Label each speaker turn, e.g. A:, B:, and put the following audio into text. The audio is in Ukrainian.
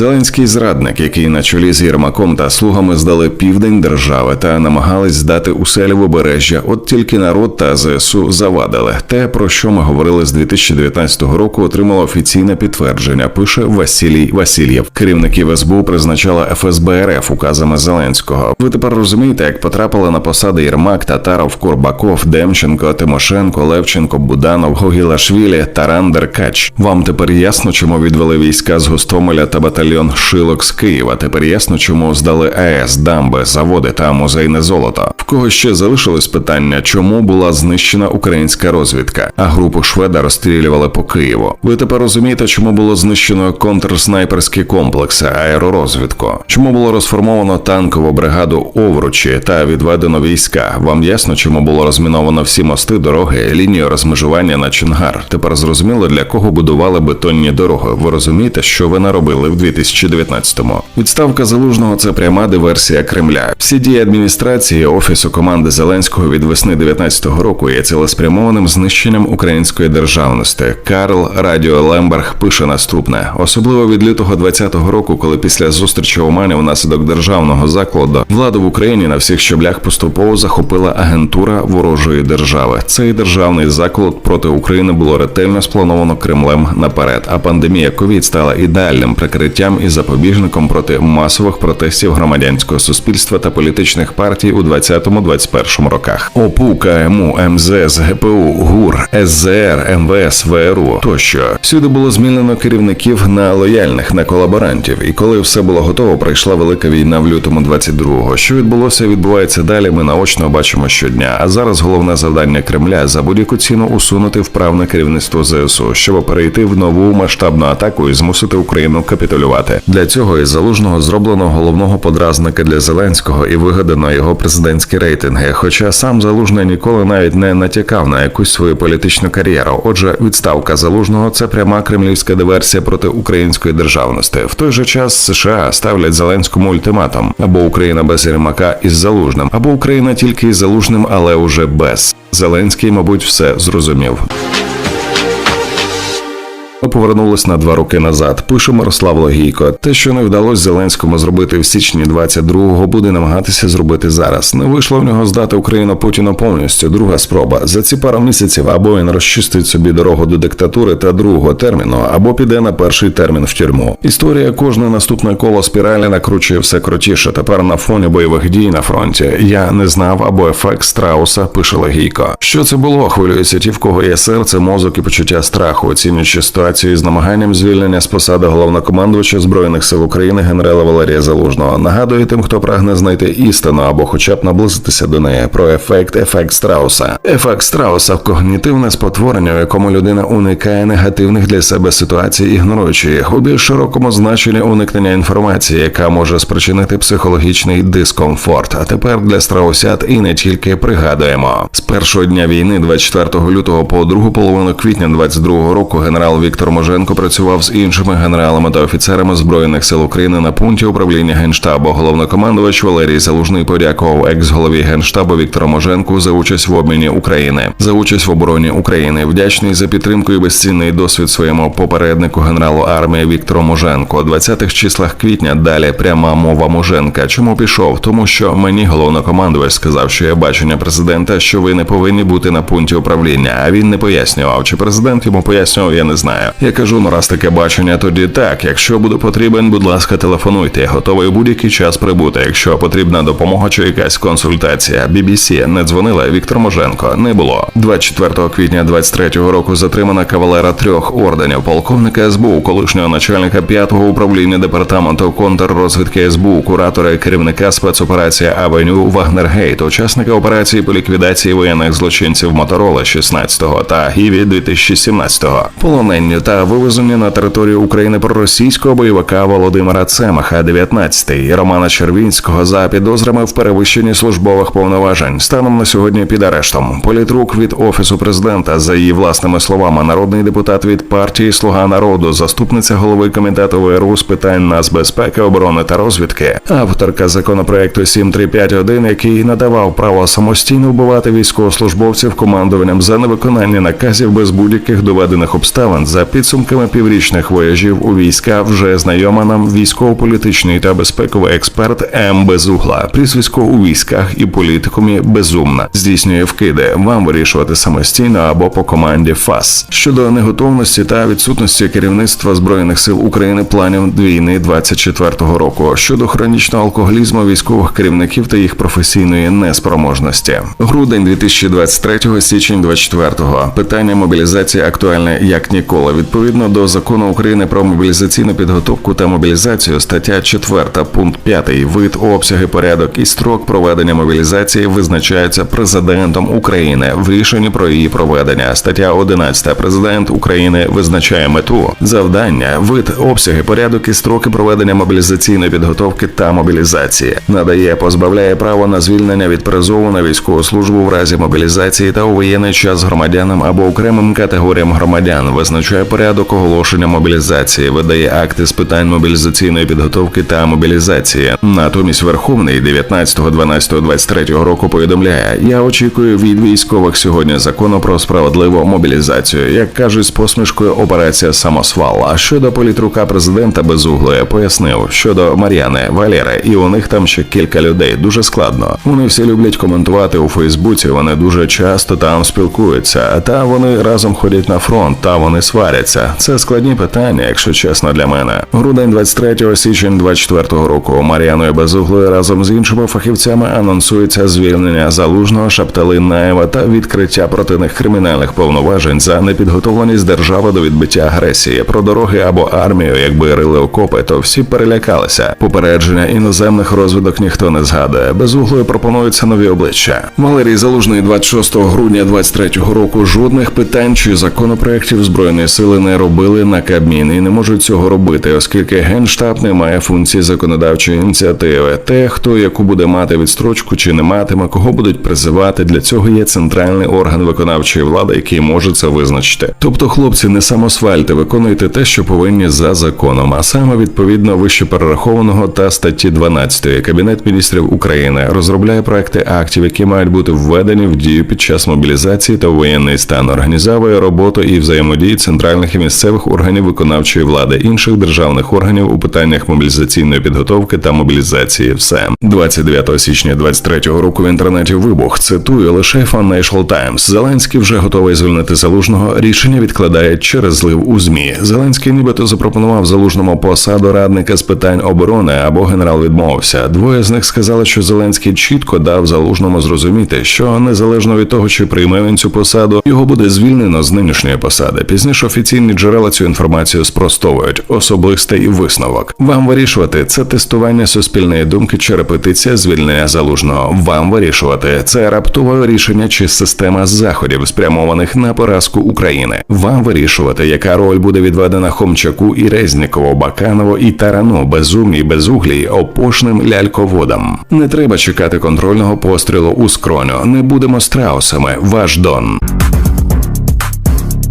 A: Зеленський зрадник, який на чолі з Єрмаком та слугами здали південь держави та намагались здати усе лівобережжя. От тільки народ та ЗСУ завадили. Те, про що ми говорили з 2019 року, отримало офіційне підтвердження. Пише Василій Васильєв. Керівників СБУ призначала ФСБ РФ указами Зеленського. Ви тепер розумієте, як потрапили на посади Єрмак, Татаров, Курбаков, Демченко, Тимошенко, Левченко, Буданов, Гогілашвілі, Таран Деркач. Вам тепер ясно, чому відвели війська з Гостомеля та батальйон Шилок з Києва. Тепер ясно, чому здали АЕС, дамби, заводи та музейне золото. В кого ще залишилось питання, чому була знищена українська розвідка, а групу Шведа розстрілювали по Києву. Ви тепер розумієте, чому було знищено контрснайперські комплекси, аеророзвідку, чому було розформовано танкову бригаду Овручі та відведено війська. Вам ясно, чому було розміновано всі мости, дороги, лінію розмежування на Чонгар. Тепер зрозуміло, для кого будували бетонні дороги. Ви розумієте, що ви наробили в 2019-му. Відставка залужного це пряма диверсія Кремля. Всі дії адміністрації офісу команди Зеленського від весни 19-го року є цілеспрямованим знищенням української державності. Карл Радіо Лемберг пише наступне, особливо від лютого 20-го року, коли після зустрічі мене внаслідок державного закладу владу в Україні на всіх щаблях поступово захопила агентура ворожої держави. Цей державний заклад проти України було ретельно сплановано Кремлем наперед. А пандемія ковід стала ідеальним прикриттям і запобіжником проти масових протестів громадянського суспільства та політичних партій у 20-21 роках. ОПУ, КМУ, МЗС, ГПУ, ГУР, СЗР, МВС, ВРУ тощо всюди було змінено керівників на лояльних, на колаборантів. І коли все було готово, прийшла велика війна в лютому 22-го. Що відбулося, відбувається далі. Ми наочно бачимо щодня. А зараз головне завдання Кремля за будь-яку ціну усунути вправне керівництво ЗСУ, щоб перейти в нову масштабну атаку і змусити Україну капітулювати. Для цього із залужного зроблено головного подразника для Зеленського і вигадано його президентські рейтинги. Хоча сам залужний ніколи навіть не натякав на якусь свою політичну кар'єру. Отже, відставка залужного це пряма кремлівська диверсія проти української державності. В той же час США ставлять Зеленському ультиматум або Україна без Єрмака із залужним, або Україна тільки із залужним, але уже без. Зеленський, мабуть, все зрозумів. Ми повернулись на два роки назад. Пише Мирослав Логійко. Те, що не вдалося Зеленському зробити в січні 22-го, буде намагатися зробити зараз. Не вийшло в нього здати Україну Путіну повністю. Друга спроба за ці пару місяців або він розчистить собі дорогу до диктатури та другого терміну, або піде на перший термін в тюрму. Історія кожне наступне коло спіралі накручує все крутіше. Тепер на фоні бойових дій на фронті. Я не знав або ефект страуса. Пише Логійко. Що це було? Хвилюються ті, в кого є серце, мозок і почуття страху, оцінюючи ситуацію з намаганням звільнення з посади головнокомандувача збройних сил України генерала Валерія Залужного. Нагадує тим, хто прагне знайти істину або хоча б наблизитися до неї про ефект ефект страуса. Ефект страуса когнітивне спотворення, в якому людина уникає негативних для себе ситуацій, ігноруючи їх у більш широкому значенні уникнення інформації, яка може спричинити психологічний дискомфорт. А тепер для страусят і не тільки пригадуємо з першого дня війни, 24 лютого по другу половину квітня 22 року, генерал Віктор Моженко працював з іншими генералами та офіцерами збройних сил України на пункті управління генштабу. Головнокомандувач Валерій Залужний подякував екс-голові генштабу Віктору Моженку за участь в обміні України, за участь в обороні України. Вдячний за підтримку і безцінний досвід своєму попереднику генералу армії Віктору Моженко. У 20-х числах квітня далі пряма мова Моженка. Чому пішов? Тому що мені головнокомандувач сказав, що є бачення президента, що ви не повинні бути на пункті управління. А він не пояснював. Чи президент йому пояснював, я не знаю. Я кажу, ну раз таке бачення, тоді так. Якщо буде потрібен, будь ласка, телефонуйте. Готовий у будь-який час прибути. Якщо потрібна допомога чи якась консультація. BBC не дзвонила Віктор Моженко. Не було 24 квітня 23-го року. Затримана кавалера трьох орденів, полковника СБУ, колишнього начальника п'ятого управління департаменту контррозвідки СБУ, куратора і керівника спецоперації Авеню Вагнергейт, учасника операції по ліквідації воєнних злочинців Моторола 16-го та Гіві 2017-го. Полонення та вивезення на територію України проросійського бойовика Володимира Цемаха, 19-й, і Романа Червінського за підозрами в перевищенні службових повноважень. Станом на сьогодні під арештом. Політрук від офісу президента, за її власними словами, народний депутат від партії Слуга народу, заступниця голови комітету ВРУ з питань нацбезпеки, оборони та розвідки, авторка законопроекту 7351, який надавав право самостійно вбивати військовослужбовців командуванням за невиконання наказів без будь-яких доведених обставин за підсумками піврічних вояжів у війська вже знайома нам військово-політичний та безпековий експерт М. Безугла. Прізвисько у військах і політикумі безумна здійснює вкиди. Вам вирішувати самостійно або по команді ФАС щодо неготовності та відсутності керівництва збройних сил України планів війни 24-го року щодо хронічного алкоголізму військових керівників та їх професійної неспроможності. Грудень 2023 січень 24 питання мобілізації актуальне як ніколи. Відповідно до закону України про мобілізаційну підготовку та мобілізацію, стаття 4, пункт 5, вид, обсяги, порядок і строк проведення мобілізації визначаються президентом України. В рішенні про її проведення. Стаття 11. Президент України визначає мету, завдання, вид, обсяги, порядок і строки проведення мобілізаційної підготовки та мобілізації, надає, позбавляє право на звільнення від призову на військову службу в разі мобілізації та у воєнний час громадянам або окремим категоріям громадян, визначає порядок оголошення мобілізації, видає акти з питань мобілізаційної підготовки та мобілізації. Натомість Верховний 19.12.23 року повідомляє: я очікую від військових сьогодні закону про справедливу мобілізацію, як кажуть з посмішкою операція самосвал. А щодо політрука президента безуглої пояснив щодо Мар'яни Валєри, і у них там ще кілька людей. Дуже складно. Вони всі люблять коментувати у Фейсбуці. Вони дуже часто там спілкуються. Та вони разом ходять на фронт, та вони сваряться. Це складні питання, якщо чесно, для мене. Грудень 23 січень 24 року Мар'яною Безуглою разом з іншими фахівцями анонсується звільнення залужного Шаптали Наєва та відкриття проти них кримінальних повноважень за непідготовленість держави до відбиття агресії про дороги або армію, якби рили окопи, то всі перелякалися. Попередження іноземних розвідок ніхто не згадує. Безуглою пропонуються нові обличчя. Валерій Залужний 26 грудня 23 року жодних питань чи законопроєктів збройної сили не робили на Кабмін і не можуть цього робити, оскільки генштаб не має функції законодавчої ініціативи. Те, хто яку буде мати відстрочку чи не матиме, кого будуть призивати. Для цього є центральний орган виконавчої влади, який може це визначити. Тобто, хлопці, не самосвальте, виконуйте те, що повинні за законом, а саме відповідно вище перерахованого та статті 12 Кабінет міністрів України розробляє проекти актів, які мають бути введені в дію під час мобілізації та воєнний стан, організовує роботу і взаємодії центральних і місцевих органів виконавчої влади, інших державних органів у питаннях мобілізаційної підготовки та мобілізації. Все 29 січня 23-го року в інтернеті вибух. Цитую лише Financial Times. Зеленський вже готовий звільнити залужного. Рішення відкладає через злив у змі. Зеленський нібито запропонував залужному посаду радника з питань оборони або генерал відмовився. Двоє з них сказали, що Зеленський чітко дав залужному зрозуміти, що незалежно від того, чи прийме він цю посаду, його буде звільнено з нинішньої посади. Пізніше офіційні джерела цю інформацію спростовують. Особистий висновок. Вам вирішувати це тестування суспільної думки чи репетиція звільнення залужного. Вам вирішувати це раптове рішення чи система заходів, спрямованих на поразку України. Вам вирішувати, яка роль буде відведена Хомчаку і Резнікову, Баканову і Тарану, безумній, безуглій, опошним ляльководам. Не треба чекати контрольного пострілу у скроню. Не будемо страусами. Ваш Дон.